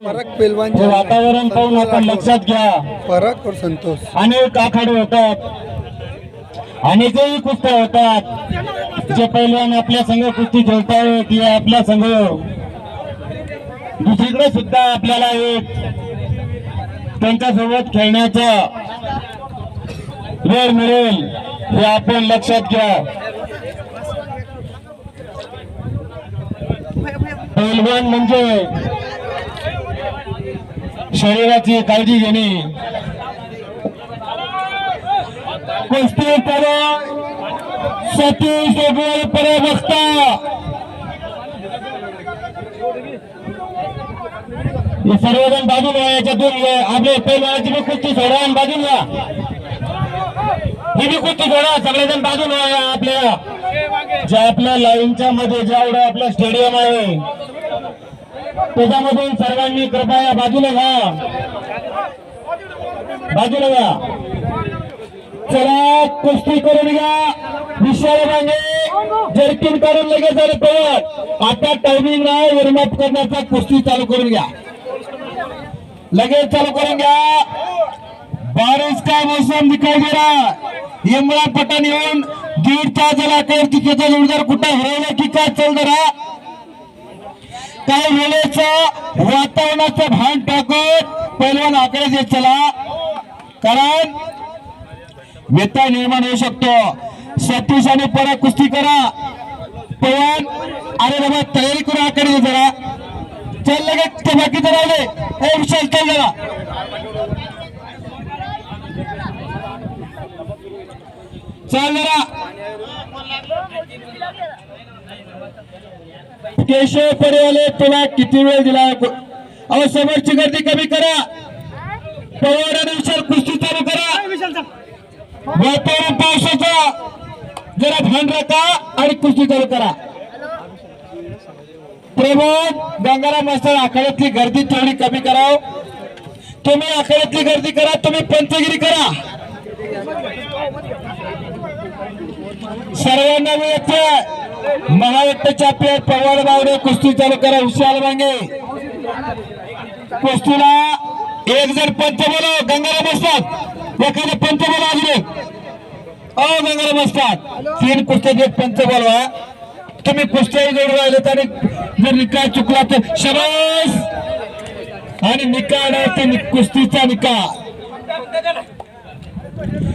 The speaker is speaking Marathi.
फरक पेलवान वातावरण पाहून आपण लक्षात घ्या. फरक और संतोष. अनेक आखाडे होतात. अनेकही कुस्त्या होतात. जे पैलवान आपल्या संघ कुस्ती खेळतायत हे आपल्या संघ. दुसरीकडे सुद्धा आपल्याला एक त्यांच्यासोबत खेळण्याचा वेळ मिळेल हे आपण लक्षात घ्या. पैलवान म्हणजे शरीराची काळजी घेणे. कुस्ती करा. सतीश डोंगरे परे बसता सर्वजण बाजूला याच्यातून आपले पैलवानाची बी कुस्ती सोडा आणि बाजूला. ही बी कुस्ती सोडा. सगळेजण बाजून या आपल्या. ज्या आपल्या लाईनच्या मध्ये जेवढं आपलं स्टेडियम आहे. त्याच्यामधून सर्वांनी कृपया बाजूला घ्या. बाजूला घ्या. चला कुस्ती करून घ्या. विशाल मागे जर्किन काढून लगेच झाले पळत. आता टायमिंग नाही वॉर्मअप करण्याचा कुस्ती चालू करून घ्या. लगेच चालू करून घ्या. बारिश का मौसम दिखाई दे रहा यमुना पटन येऊन दीड तास झाला काही तिकीचा जोरदार कुठं? हरवला की काय चल जरा. काही वेळेचं वातावरणाचं भान टाकून पैलवान आकडे देत चला. कारण व्यत्यय निर्माण होऊ शकतो. सतीश आणि परत कुस्ती करा. पवन अरे बाबा तयारी करू आकडे जरा. चल लगेच ते बाकी तर आले ए विशाल चल जरा. चल जरा. केशव परिवाले तुला किती वेळ दिला? अहो समोरची गर्दी कमी करा. पवार आणि विशाल कुस्ती चालू करा. वातावरण पावसाचा. जरा भान राखा आणि कुस्ती चालू करा. प्रमोद गंगाराम मास्तर आखाड्यातली गर्दी थोडी कमी कराव. तुम्ही आखाड्यातली गर्दी करा तुम्ही पंचगिरी करा. सर्वांना मी येते महाराष्ट्राच्या पेट पवार बावडे कुस्ती चालू करा विशाल वांगे. कुस्तीला एक जण पंच बोलो गंगाराम असतात एखादे पंच बोला अजून अ गंगाराम असतात तीन कुस्त्यात पंच बोलवा तुम्ही कुस्त्याही जोडून राहिले आणि जर निकाल चुकला तर शबास! आणि निकाल आहे ते कुस्तीचा निकाल.